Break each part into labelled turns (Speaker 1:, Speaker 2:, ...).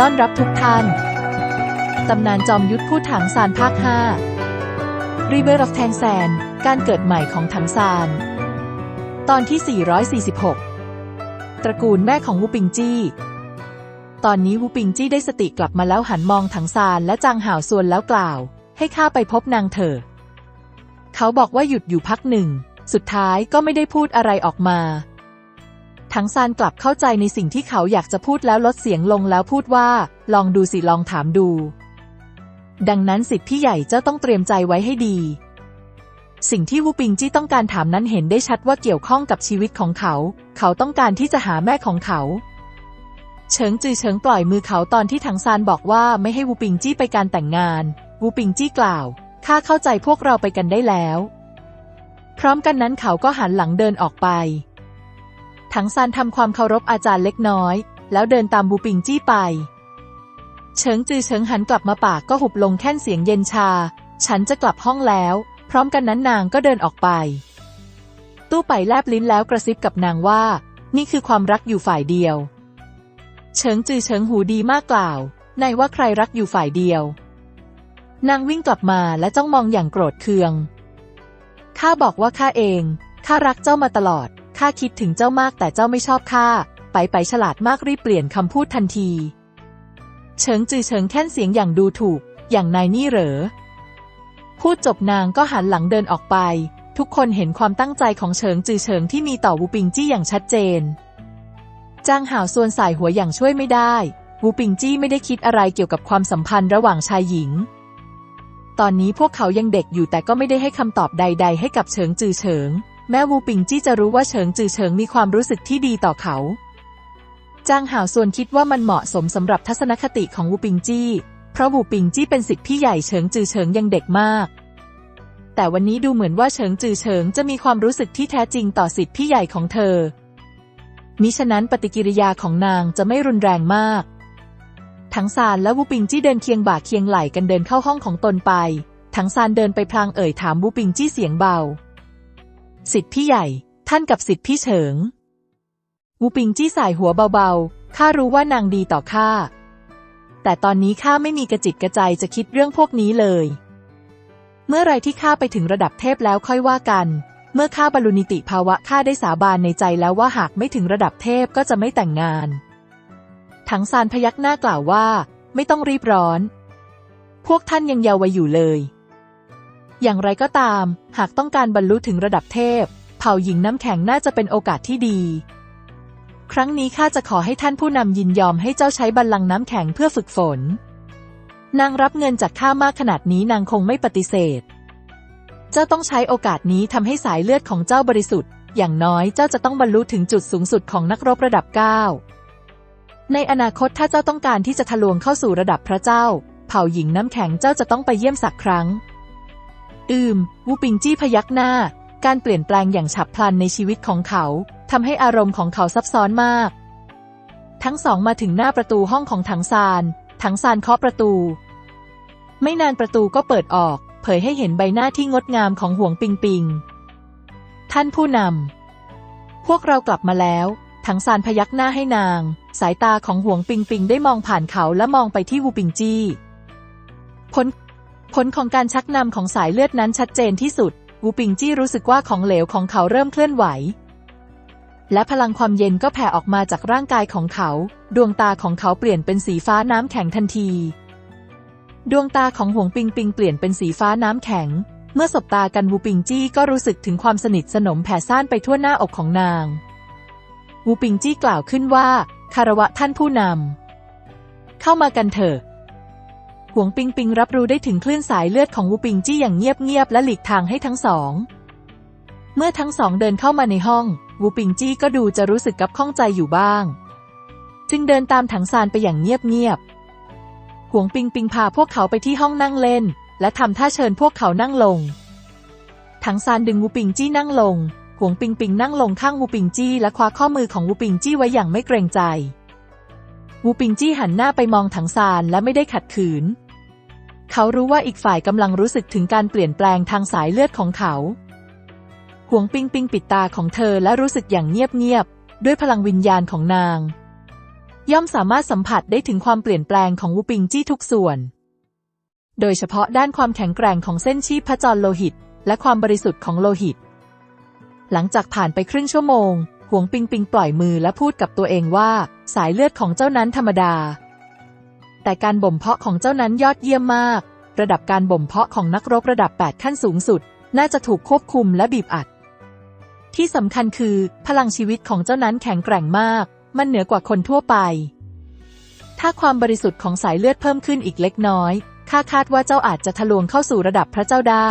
Speaker 1: ต้อนรับทุกท่าน ตำนานจอมยุทธพูดถังซานภาค 5 River of Tang San การเกิดใหม่ของถังซาน ตอนที่ 446 ตระกูลแม่ของวูปิงจี้ ตอนนี้วูปิงจี้ได้สติกลับมาแล้วหันมองถังซานและจางห่าวส่วนแล้วกล่าว ให้ข้าไปพบนางเถอะ เขาบอกว่าหยุดอยู่พักหนึ่ง สุดท้ายก็ไม่ได้พูดอะไรออกมา ถังซานกลับเข้าใจในสิ่งที่เขาอยากจะพูดแล้วลดเสียงลงแล้วพูดว่า ลองดูสิลองถามดู ดังนั้นสิทธิ์พี่ใหญ่เจ้าต้องเตรียมใจไว้ให้ดี สิ่งที่วูปิงจี้ต้องการถามนั้นเห็นได้ชัดว่าเกี่ยวข้องกับชีวิตของเขา เขาต้องการที่จะหาแม่ของเขา เฉิงจือเฉิงปล่อยมือเขาตอนที่ถังซานบอกว่าไม่ให้วูปิงจี้ไปการแต่งงาน วูปิงจี้กล่าวข้าเข้าใจพวกเราไปกันได้แล้ว พร้อมกันนั้นเขาก็หันหลังเดินออกไป ถังซานทำความเคารพอาจารย์เล็กน้อย แล้วเดินตามบูปิงจี้ไป เฉิงจือเฉิงหันกลับมาปากก็หุบลงแค่นเสียงเย็นชา ฉันจะกลับห้องแล้ว พร้อมกันนั้นนางก็เดินออกไป ตู้ไปแลบลิ้นแล้วกระซิบกับนางว่า นี่คือความรักอยู่ฝ่ายเดียว เฉิงจือเฉิงหูดีมากกล่าว ในว่าใครรักอยู่ฝ่ายเดียว นางวิ่งกลับมาและจ้องมองอย่างโกรธเคืองข้าบอกว่าข้าเองข้ารักเจ้ามาตลอด ข้าคิดถึงเจ้ามากแต่เจ้าไม่ชอบข้า ไปไปฉลาดมากรีบเปลี่ยนคำพูดทันที เฉิงจือเฉิงแค่นเสียงอย่างดูถูก อย่างนายนี่เหรอ พูดจบนางก็หันหลังเดินออกไป ทุกคนเห็นความตั้งใจของเฉิงจือเฉิงที่มีต่อวูปิงจี้อย่างชัดเจน จางห่าวส่วนสายหัวอย่างช่วยไม่ได้ วูปิงจี้ไม่ได้คิดอะไรเกี่ยวกับความสัมพันธ์ระหว่างชายหญิง ตอนนี้พวกเขายังเด็กอยู่แต่ก็ไม่ได้ให้คำตอบใด ๆ ให้กับเฉิงจือเฉิง แม้วูปิงจี้จะรู้ว่าเฉิงจือเฉิงมีความรู้สึกที่ดีต่อเขาจางห่าวส่วนคิดว่ามันเหมาะสมสำหรับทัศนคติของวูปิงจี้ เพราะวูปิงจี้เป็นสิทธิพี่ใหญ่เฉิงจือเฉิงยังเด็กมาก แต่วันนี้ดูเหมือนว่าเฉิงจือเฉิงจะมีความรู้สึกที่แท้จริงต่อสิทธิพี่ใหญ่ของเธอ มิฉะนั้นปฏิกิริยาของนางจะไม่รุนแรงมาก ทั้งซานและวูปิงจี้เดินเคียงบ่าเคียงไหล่กันเดินเข้าห้องของตนไป ทั้งซานเดินไปพลางเอ่ยถามวูปิงจี้เสียงเบา สิทธิพี่ใหญ่ ท่านกับสิทธิพี่เฉิง วูปิงจี้สายหัวเบาๆ ข้ารู้ว่านางดีต่อข้า แต่ตอนนี้ข้าไม่มีกระจิตกระใจจะคิดเรื่องพวกนี้เลย เมื่อไรที่ข้าไปถึงระดับเทพแล้วค่อยว่ากัน เมื่อข้าบรรลุนิติภาวะข้าได้สาบานในใจแล้วว่าหากไม่ถึงระดับเทพก็จะไม่แต่งงาน ถังซานพยักหน้ากล่าวว่า ไม่ต้องรีบร้อน พวกท่านยังเยาว์วัยอยู่เลย อย่างไรก็ตาม หากต้องการบรรลุถึงระดับเทพ เผ่าหญิงน้ำแข็งน่าจะเป็นโอกาสที่ดี ครั้งนี้ข้าจะขอให้ท่านผู้นำยินยอมให้เจ้าใช้บัลลังก์น้ำแข็งเพื่อฝึกฝน นางรับเงินจากข้ามากขนาดนี้นางคงไม่ปฏิเสธ เจ้าต้องใช้โอกาสนี้ทำให้สายเลือดของเจ้าบริสุทธิ์ อย่างน้อยเจ้าจะต้องบรรลุถึงจุดสูงสุดของนักรบระดับเก้าในอนาคตถ้าเจ้าต้องการที่จะทะลวงเข้าสู่ระดับพระเจ้า เผ่าหญิงน้ำแข็งเจ้าจะต้องไปเยี่ยมสักครั้ง อืม วูปิงจี้พยักหน้า การเปลี่ยนแปลงอย่างฉับพลันในชีวิตของเขาทำให้อารมณ์ของเขาซับซ้อนมาก ทั้งสองมาถึงหน้าประตูห้องของถังซานถังซานเคาะประตู ไม่นานประตูก็เปิดออก เผยให้เห็นใบหน้าที่งดงามของหวงปิงปิง ท่านผู้นำพวกเรากลับมาแล้วถังซานพยักหน้าให้นาง สายตาของหวงปิงปิงได้มองผ่านเขาและมองไปที่วูปิงจี้ผล ผลของการชักนำของสายเลือดนั้นชัดเจนที่สุด วูปิงจี้รู้สึกว่าของเหลวของเขาเริ่มเคลื่อนไหว และพลังความเย็นก็แผ่ออกมาจากร่างกายของเขา ดวงตาของเขาเปลี่ยนเป็นสีฟ้าน้ำแข็งทันที ดวงตาของหวงปิงปิงเปลี่ยนเป็นสีฟ้าน้ำแข็ง เมื่อสบตากันวูปิงจี้ก็รู้สึกถึงความสนิทสนมแผ่ซ่านไปทั่วหน้าอกของนาง วูปิงจี้กล่าวขึ้นว่า คารวะท่านผู้นำเข้ามากันเถอะ วงปิงปิงรับรู้ได้ถึงคลื่นสายเลือดของวูปิงจี้อย่างเงียบๆและหลีกทางให้ทั้งสอง เมื่อทั้งสองเดินเข้ามาในห้อง วูปิงจี้ก็ดูจะรู้สึกกับข้องใจอยู่บ้าง จึงเดินตามถังซานไปอย่างเงียบๆหวงปิงปิงพาพวกเขาไปที่ห้องนั่งเล่น และทำท่าเชิญพวกเขานั่งลง ถังซานดึงวูปิงจี้นั่งลงหวงปิงปิงนั่งลงข้างวูปิงจี้และคว้าข้อมือของวูปิงจี้ไว้อย่างไม่เกรงใจ วูปิงจี้หันหน้าไปมองถังซานและไม่ได้ขัดขืน เขารู้ว่าอีกฝ่ายกำลังรู้สึกถึงการเปลี่ยนแปลงทางสายเลือดของเขาหวงปิงปิงปิดตาของเธอและรู้สึกอย่างเงียบๆด้วยพลังวิญญาณของนาง ย่อมสามารถสัมผัสได้ถึงความเปลี่ยนแปลงของวูปิงจี้ทุกส่วน โดยเฉพาะด้านความแข็งแกร่งของเส้นชีพจรโลหิต และความบริสุทธิ์ของโลหิต หลังจากผ่านไปครึ่งชั่วโมงหวงปิงปิงปล่อยมือและพูดกับตัวเองว่า สายเลือดของเจ้านั้นธรรมดา แต่การบ่มเพาะของเจ้านั้นยอดเยี่ยมมาก ระดับการบ่มเพาะของนักรบระดับ 8 ขั้นสูงสุด น่าจะถูกควบคุมและบีบอัด ที่สำคัญคือ พลังชีวิตของเจ้านั้นแข็งแกร่งมาก มันเหนือกว่าคนทั่วไป ถ้าความบริสุทธิ์ของสายเลือดเพิ่มขึ้นอีกเล็กน้อยข้าคาดว่าเจ้าอาจจะทะลวงเข้าสู่ระดับพระเจ้าได้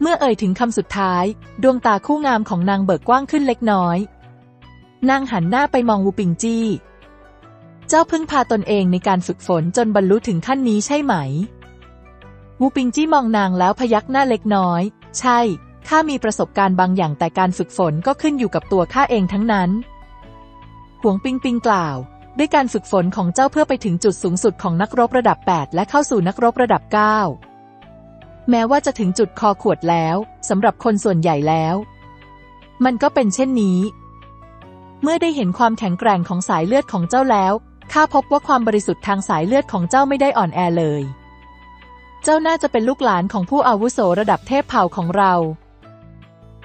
Speaker 1: เมื่อเอ่ยถึงคำสุดท้าย ดวงตาคู่งามของนางเบิกกว้างขึ้นเล็กน้อย นางหันหน้าไปมองวูปิงจี้ เจ้าเพิ่งพาตนเองในการฝึกฝนจนบรรลุถึงขั้นนี้ใช่ไหมวูปิงจี้มองนางแล้วพยักหน้าเล็กน้อย ใช่ ข้ามีประสบการณ์บางอย่างแต่การฝึกฝนก็ขึ้นอยู่กับตัวข้าเองทั้งนั้น หวงปิงปิงกล่าว ด้วยการฝึกฝนของเจ้าเพื่อไปถึงจุดสูงสุดของนักรบระดับ 8 และเข้าสู่นักรบระดับ 9 แม้ว่าจะถึงจุดคอขวดแล้วสำหรับคนส่วนใหญ่แล้ว มันก็เป็นเช่นนี้ เมื่อได้เห็นความแข็งแกร่งของสายเลือดของเจ้าแล้ว ข้าพบว่าความบริสุทธิ์ทางสายเลือดของเจ้าไม่ได้อ่อนแอเลย เจ้าน่าจะเป็นลูกหลานของผู้อาวุโสระดับเทพเผ่าของเรา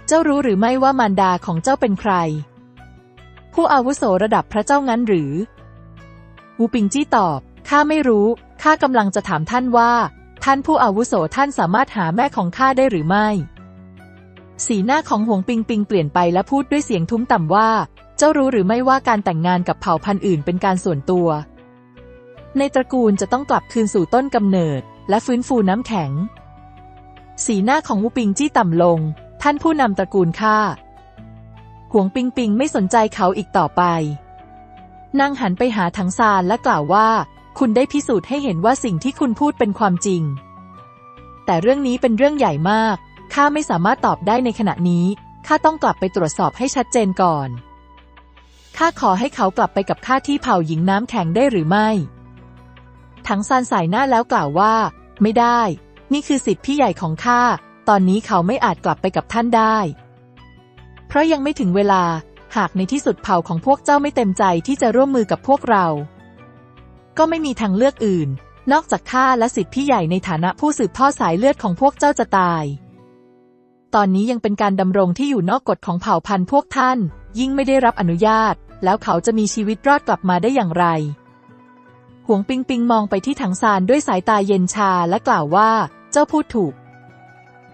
Speaker 1: เจ้ารู้หรือไม่ว่ามารดาของเจ้าเป็นใคร ผู้อาวุโสระดับพระเจ้างั้นหรือวูปิงจี้ตอบ ข้าไม่รู้ ข้ากำลังจะถามท่านว่า ท่านผู้อาวุโสท่านสามารถหาแม่ของข้าได้หรือไม่ สีหน้าของหวงปิงปิงเปลี่ยนไปและพูดด้วยเสียงทุ้มต่ำว่า เจ้ารู้หรือไม่ว่าการแต่งงานกับเผ่าพันธุ์อื่นเป็นการส่วนตัว ในตระกูลจะต้องกลับคืนสู่ต้นกำเนิด และฟื้นฟูน้ำแข็ง สีหน้าของวูปิงจี้ต่ำลง ท่านผู้นำตระกูลข้าหวงปิงปิงไม่สนใจเขาอีกต่อไป นางหันไปหาถังซานและกล่าวว่า คุณได้พิสูจน์ให้เห็นว่าสิ่งที่คุณพูดเป็นความจริง แต่เรื่องนี้เป็นเรื่องใหญ่มาก ข้าไม่สามารถตอบได้ในขณะนี้ ข้าต้องกลับไปตรวจสอบให้ชัดเจนก่อน ข้าขอให้เขากลับไปกับข้าที่เผ่าหญิงน้ำแข็งได้หรือไม่ ถังซานสายหน้าแล้วกล่าวว่า ไม่ได้ นี่คือสิทธิพี่ใหญ่ของข้า ตอนนี้เขาไม่อาจกลับไปกับท่านได้ เพราะยังไม่ถึงเวลา หากในที่สุดเผ่าของพวกเจ้าไม่เต็มใจที่จะร่วมมือกับพวกเรา ก็ไม่มีทางเลือกอื่น นอกจากข้าและสิทธิพี่ใหญ่ในฐานะผู้สืบทอดสายเลือดของพวกเจ้าจะตาย ตอนนี้ยังเป็นการดำรงที่อยู่นอกกฎของเผ่าพันธุ์พวกท่าน ยิ่งไม่ได้รับอนุญาต แล้วเขาจะมีชีวิตรอดกลับมาได้อย่างไรหวงปิงปิงมองไปที่ถังซานด้วยสายตาเย็นชาและกล่าวว่า เจ้าพูดถูก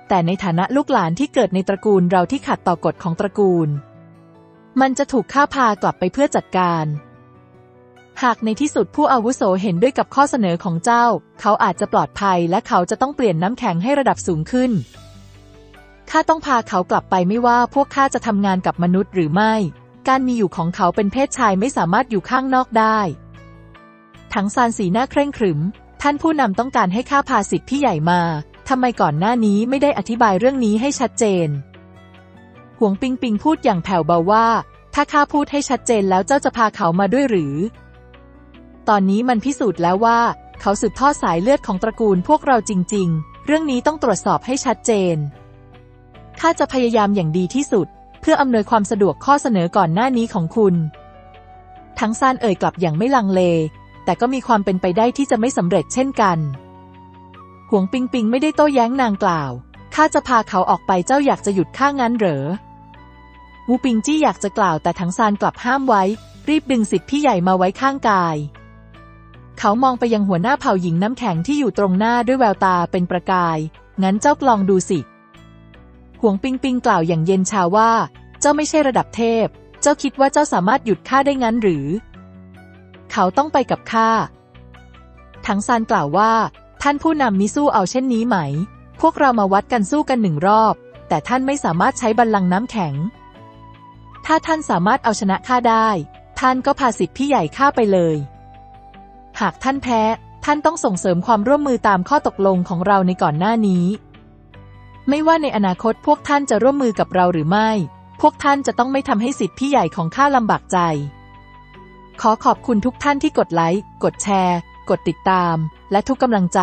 Speaker 1: แต่ในฐานะลูกหลานที่เกิดในตระกูลเราที่ขัดต่อกฎของตระกูล มันจะถูกฆ่าพากลับไปเพื่อจัดการ หากในที่สุดผู้อาวุโสเห็นด้วยกับข้อเสนอของเจ้า เขาอาจจะปลอดภัยและเขาจะต้องเปลี่ยนน้ำแข็งให้ระดับสูงขึ้น ข้าต้องพาเขากลับไปไม่ว่าพวกข้าจะทำงานกับมนุษย์หรือไม่ การมีอยู่ของเขาเป็นเพศชายไม่สามารถอยู่ข้างนอกได้ถังซานสีหน้าเคร่งขรึม ท่านผู้นำต้องการให้ข้าพาสิทธิ์พี่ใหญ่มา ทำไมก่อนหน้านี้ไม่ได้อธิบายเรื่องนี้ให้ชัดเจน หวงปิงปิงพูดอย่างแผ่วเบาว่า ถ้าข้าพูดให้ชัดเจนแล้วเจ้าจะพาเขามาด้วยหรือ ตอนนี้มันพิสูจน์แล้วว่า เขาสืบทอดสายเลือดของตระกูลพวกเราจริง ๆ เรื่องนี้ต้องตรวจสอบให้ชัดเจน ข้าจะพยายามอย่างดีที่สุด เพื่ออำนวยความสะดวกข้อเสนอก่อนหน้านี้ของคุณ ทั้งซานเอ่ยกลับอย่างไม่ลังเล แต่ก็มีความเป็นไปได้ที่จะไม่สำเร็จเช่นกัน หวงปิงปิงไม่ได้โต้แย้งนางกล่าว ข้าจะพาเขาออกไปเจ้าอยากจะหยุดข้างั้นเหรอ วูปิงจี้อยากจะกล่าวแต่ทั้งซานกลับห้ามไว้ รีบดึงสิทธิ์พี่ใหญ่มาไว้ข้างกาย เขามองไปยังหัวหน้าเผ่าหญิงน้ำแข็งที่อยู่ตรงหน้าด้วยแววตาเป็นประกาย งั้นเจ้าลองดูสิ หวงปิงปิงกล่าวอย่างเย็นชาว่า เจ้าไม่ใช่ระดับเทพ เจ้าคิดว่าเจ้าสามารถหยุดข้าได้งั้นหรือ เขาต้องไปกับข้าทังซานกล่าวว่า ท่านผู้นำมิสู้เอาเช่นนี้ไหม พวกเรามาวัดกันสู้กันหนึ่งรอบ แต่ท่านไม่สามารถใช้บัลลังก์น้ำแข็ง ถ้าท่านสามารถเอาชนะข้าได้ ท่านก็พาสิทธิ์พี่ใหญ่ข้าไปเลย หากท่านแพ้ ท่านต้องส่งเสริมความร่วมมือตามข้อตกลงของเราในก่อนหน้านี้ ไม่ว่าในอนาคตพวกท่านจะร่วมมือกับเราหรือไม่ พวกท่านจะต้องไม่ทำให้สิทธิ์พี่ใหญ่ของข้าลำบากใจ ขอขอบคุณทุกท่านที่กดไลค์ กดแชร์ กดติดตาม และทุกกำลังใจ